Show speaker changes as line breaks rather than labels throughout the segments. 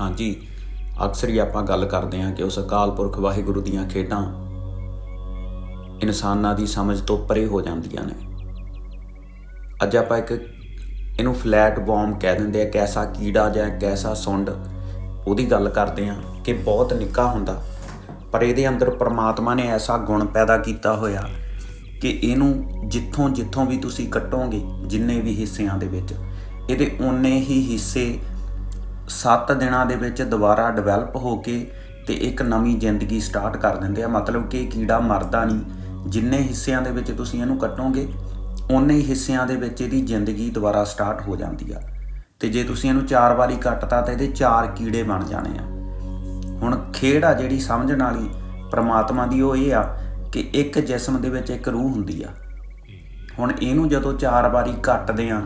ਹਾਂਜੀ, ਅਕਸਰ ਹੀ ਆਪਾਂ ਗੱਲ ਕਰਦੇ ਹਾਂ ਕਿ ਉਸ ਅਕਾਲ ਪੁਰਖ ਵਾਹਿਗੁਰੂ ਦੀਆਂ ਖੇਡਾਂ ਇਨਸਾਨਾਂ ਦੀ ਸਮਝ ਤੋਂ ਪਰੇ ਹੋ ਜਾਂਦੀਆਂ ਨੇ। ਅੱਜ ਆਪਾਂ ਇੱਕ ਇਹਨੂੰ ਫਲੈਟ ਬੌਮ ਕਹਿ ਦਿੰਦੇ ਆ ਕੈਸਾ ਕੀੜਾ ਜਾਂ ਕੈਸਾ ਸੁੰਡ, ਉਹਦੀ ਗੱਲ ਕਰਦੇ ਆ ਕਿ ਬਹੁਤ ਨਿੱਕਾ ਹੁੰਦਾ, ਪਰ ਇਹਦੇ ਅੰਦਰ ਪ੍ਰਮਾਤਮਾ ਨੇ ਐਸਾ ਗੁਣ ਪੈਦਾ ਕੀਤਾ ਹੋਇਆ ਕਿ ਇਹਨੂੰ ਜਿੱਥੋਂ ਜਿੱਥੋਂ ਵੀ ਤੁਸੀਂ ਕੱਟੋਗੇ, ਜਿੰਨੇ ਵੀ ਹਿੱਸਿਆਂ ਦੇ ਵਿੱਚ, ਇਹਦੇ ਓਨੇ ਹੀ ਹਿੱਸੇ 7 ਦਿਨਾਂ ਦੇ ਵਿੱਚ ਦੁਬਾਰਾ ਡਿਵੈਲਪ ਹੋ ਕੇ ਤੇ ਇੱਕ ਨਵੀਂ ਜ਼ਿੰਦਗੀ ਸਟਾਰਟ ਕਰ ਦਿੰਦੇ ਆ। ਮਤਲਬ ਕਿ ਕੀੜਾ ਮਰਦਾ ਨਹੀਂ। ਜਿੰਨੇ ਹਿੱਸਿਆਂ ਦੇ ਵਿੱਚ ਤੁਸੀਂ ਇਹਨੂੰ ਕੱਟੋਗੇ ਉਨੇ ਹੀ ਹਿੱਸਿਆਂ ਦੇ ਵਿੱਚ ਇਹਦੀ ਜ਼ਿੰਦਗੀ ਦੁਬਾਰਾ ਸਟਾਰਟ ਹੋ ਜਾਂਦੀ ਆ। ਤੇ ਜੇ ਤੁਸੀਂ ਇਹਨੂੰ ਚਾਰ ਵਾਰੀ ਕੱਟਤਾ ਤਾਂ ਇਹਦੇ ਚਾਰ ਕੀੜੇ ਬਣ ਜਾਣੇ ਆ। ਹੁਣ ਖੇਡ ਆ ਜਿਹੜੀ ਸਮਝਣ ਵਾਲੀ ਪ੍ਰਮਾਤਮਾ ਦੀ ਉਹ ਇਹ ਆ ਕਿ ਇੱਕ ਜਿਸਮ ਦੇ ਵਿੱਚ ਇੱਕ ਰੂਹ ਹੁੰਦੀ ਆ। ਹੁਣ ਇਹਨੂੰ ਜਦੋਂ ਚਾਰ ਵਾਰੀ ਕੱਟਦੇ ਆ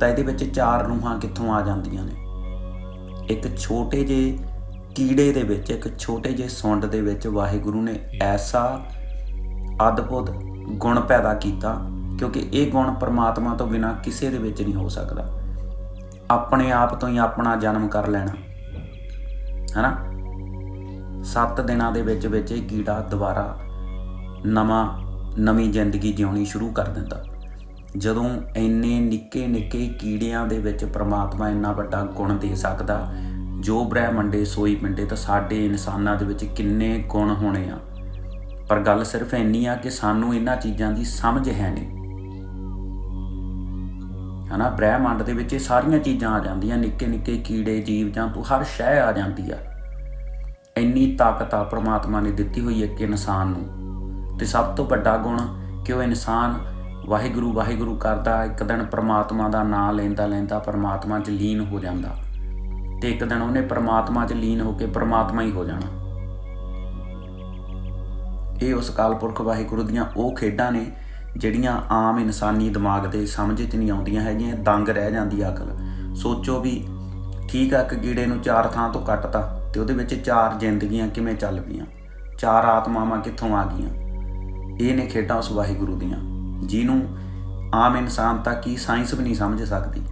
ਤਾਂ ਇਹਦੇ ਵਿੱਚ ਚਾਰ ਰੂਹਾਂ ਕਿੱਥੋਂ ਆ ਜਾਂਦੀਆਂ ਨੇ? ਇੱਕ ਛੋਟੇ ਜਿਹੇ ਕੀੜੇ ਦੇ ਵਿੱਚ ਇੱਕ ਛੋਟੇ ਜਿਹੇ ਸੁੰਡ ਦੇ ਵਿੱਚ ਵਾਹਿਗੁਰੂ ਨੇ ਐਸਾ ਅਦਭੁਤ ਗੁਣ ਪੈਦਾ ਕੀਤਾ ਕਿਉਂਕਿ ਇਹ ਗੁਣ ਪ੍ਰਮਾਤਮਾ ਤੋਂ ਬਿਨਾ ਕਿਸੇ ਦੇ ਵਿੱਚ ਨਹੀਂ ਹੋ ਸਕਦਾ। ਆਪਣੇ ਆਪ ਤੋਂ ਹੀ ਆਪਣਾ ਜਨਮ ਕਰ ਲੈਣਾ। ਹੈਨਾ? 7 ਦਿਨਾਂ ਦੇ ਵਿੱਚ ਵਿੱਚ ਇਹ ਕੀੜਾ ਦੁਬਾਰਾ ਨਵਾਂ ਨਵੀਂ ਜ਼ਿੰਦਗੀ ਜਿਉਣੀ ਸ਼ੁਰੂ ਕਰ ਦਿੰਦਾ। ਜਦੋਂ ਇੰਨੇ ਨਿੱਕੇ ਨਿੱਕੇ ਕੀੜਿਆਂ ਦੇ ਵਿੱਚ ਪ੍ਰਮਾਤਮਾ ਇੰਨਾ ਵੱਡਾ ਗੁਣ ਦੇ ਸਕਦਾ, ਜੋ ਬ੍ਰਹਿਮੰਡੇ ਸੋਈ ਪਿੰਡੇ ਤਾਂ ਸਾਡੇ ਇਨਸਾਨਾਂ ਦੇ ਵਿੱਚ ਕਿੰਨੇ ਗੁਣ ਹੋਣੇ ਆ। ਪਰ ਗੱਲ ਸਿਰਫ ਇੰਨੀ ਆ ਕਿ ਸਾਨੂੰ ਇਹਨਾਂ ਚੀਜ਼ਾਂ ਦੀ ਸਮਝ ਹੈ ਨਹੀਂ। ਹਨਾ, ਬ੍ਰਹਿਮੰਡ ਦੇ ਵਿੱਚ ਇਹ ਸਾਰੀਆਂ ਚੀਜ਼ਾਂ ਆ ਜਾਂਦੀਆਂ, ਨਿੱਕੇ ਨਿੱਕੇ ਕੀੜੇ, ਜੀਵ ਜੰਤੂ, ਹਰ ਸ਼ੈ ਆ ਜਾਂਦੀ ਆ। ਇੰਨੀ ਤਾਕਤ ਆ ਪ੍ਰਮਾਤਮਾ ਨੇ ਦਿੱਤੀ ਹੋਈ ਹੈ ਇੱਕ ਇਨਸਾਨ ਨੂੰ। ਤੇ ਸਭ ਤੋਂ ਵੱਡਾ ਗੁਣ ਕਿ ਉਹ ਇਨਸਾਨ ਵਾਹਿਗੁਰੂ ਵਾਹਿਗੁਰੂ ਕਰਦਾ, ਇੱਕ ਦਿਨ ਪ੍ਰਮਾਤਮਾ ਦਾ ਨਾਮ ਲੈਂਦਾ ਲੈਂਦਾ ਪ੍ਰਮਾਤਮਾ 'ਚ ਲੀਨ ਹੋ ਜਾਂਦਾ ਤੇ ਇੱਕ ਦਿਨ ਉਹਨੇ ਪ੍ਰਮਾਤਮਾ 'ਚ ਲੀਨ ਹੋ ਕੇ ਪ੍ਰਮਾਤਮਾ ਹੀ ਹੋ ਜਾਣਾ। ਇਹ ਉਸ ਕਾਲ ਪੁਰਖ ਵਾਹਿਗੁਰੂ ਦੀਆਂ ਉਹ ਖੇਡਾਂ ਨੇ ਜਿਹੜੀਆਂ ਆਮ ਇਨਸਾਨੀ ਦਿਮਾਗ ਦੇ ਸਮਝ 'ਚ ਨਹੀਂ ਆਉਂਦੀਆਂ ਹੈਗੀਆਂ, ਦੰਗ ਰਹਿ ਜਾਂਦੀ ਆ ਅਕਲ। ਸੋਚੋ ਵੀ ਠੀਕ ਆ, ਇੱਕ ਕੀੜੇ ਨੂੰ ਚਾਰ ਥਾਂ ਤੋਂ ਕੱਟਤਾ ਤੇ ਉਹਦੇ ਵਿੱਚ ਚਾਰ ਜ਼ਿੰਦਗੀਆਂ ਕਿਵੇਂ ਚੱਲ ਪਈਆਂ? ਚਾਰ ਆਤਮਾਵਾਂ ਕਿੱਥੋਂ ਆ ਗਈਆਂ? ਇਹ ਨੇ ਖੇਡਾਂ ਉਸ ਵਾਹਿਗੁਰੂ ਦੀਆਂ। ਜਿਹਨੂੰ ਆਮ ਇਨਸਾਨ ਤਾਂ ਕੀ ਸਾਇੰਸ ਵੀ ਨਹੀਂ ਸਮਝ ਸਕਦੀ।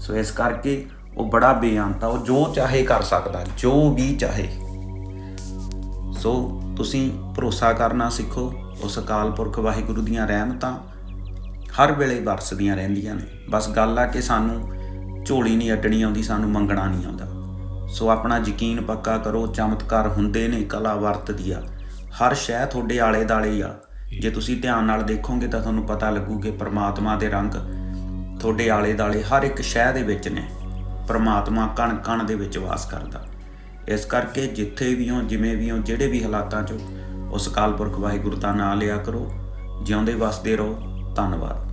ਸੋ ਇਸ ਕਰਕੇ ਉਹ ਬੜਾ ਬੇਅੰਤ ਆ ਉਹ ਜੋ ਚਾਹੇ ਕਰ ਸਕਦਾ, ਜੋ ਵੀ ਚਾਹੇ। ਸੋ ਤੁਸੀਂ ਭਰੋਸਾ ਕਰਨਾ ਸਿੱਖੋ, ਉਸ ਅਕਾਲ ਪੁਰਖ ਵਾਹਿਗੁਰੂ ਦੀਆਂ ਰਹਿਮਤਾਂ ਹਰ ਵੇਲੇ ਵਰਸਦੀਆਂ ਰਹਿੰਦੀਆਂ ਨੇ। ਬਸ ਗੱਲ ਆ ਕਿ ਸਾਨੂੰ ਝੋਲੀ ਨਹੀਂ ਅੱਡਣੀ ਆਉਂਦੀ, ਸਾਨੂੰ ਮੰਗਣਾ ਨਹੀਂ ਆਉਂਦਾ। ਸੋ ਆਪਣਾ ਯਕੀਨ ਪੱਕਾ ਕਰੋ, ਚਮਤਕਾਰ ਹੁੰਦੇ ਨੇ, ਕਲਾ ਵਰਤਦੀ ਆ। ਹਰ ਸ਼ੈ ਤੁਹਾਡੇ ਆਲੇ ਦਾਲੇ ਆ। ਜੇ ਤੁਸੀਂ ਧਿਆਨ ਨਾਲ ਦੇਖੋਗੇ ਤਾਂ ਤੁਹਾਨੂੰ ਪਤਾ ਲੱਗੂ ਕਿ ਪ੍ਰਮਾਤਮਾ ਦੇ ਰੰਗ ਤੁਹਾਡੇ ਆਲੇ ਦਾਲੇ ਹਰ ਇੱਕ ਸ਼ਹਿ ਦੇ ਵਿੱਚ ਨੇ। ਪ੍ਰਮਾਤਮਾ ਕਣ ਕਣ ਦੇ ਵਿੱਚ ਵਾਸ ਕਰਦਾ। ਇਸ ਕਰਕੇ ਜਿੱਥੇ ਵੀ ਹੋ, ਜਿਵੇਂ ਵੀ ਹੋ, ਜਿਹੜੇ ਵੀ ਹਾਲਾਤਾਂ 'ਚ ਉਸ ਅਕਾਲ ਪੁਰਖ ਵਾਹਿਗੁਰੂ ਦਾ ਨਾਮ ਲਿਆ ਕਰੋ। ਜਿਉਂਦੇ ਵਸਦੇ ਰਹੋ। ਧੰਨਵਾਦ।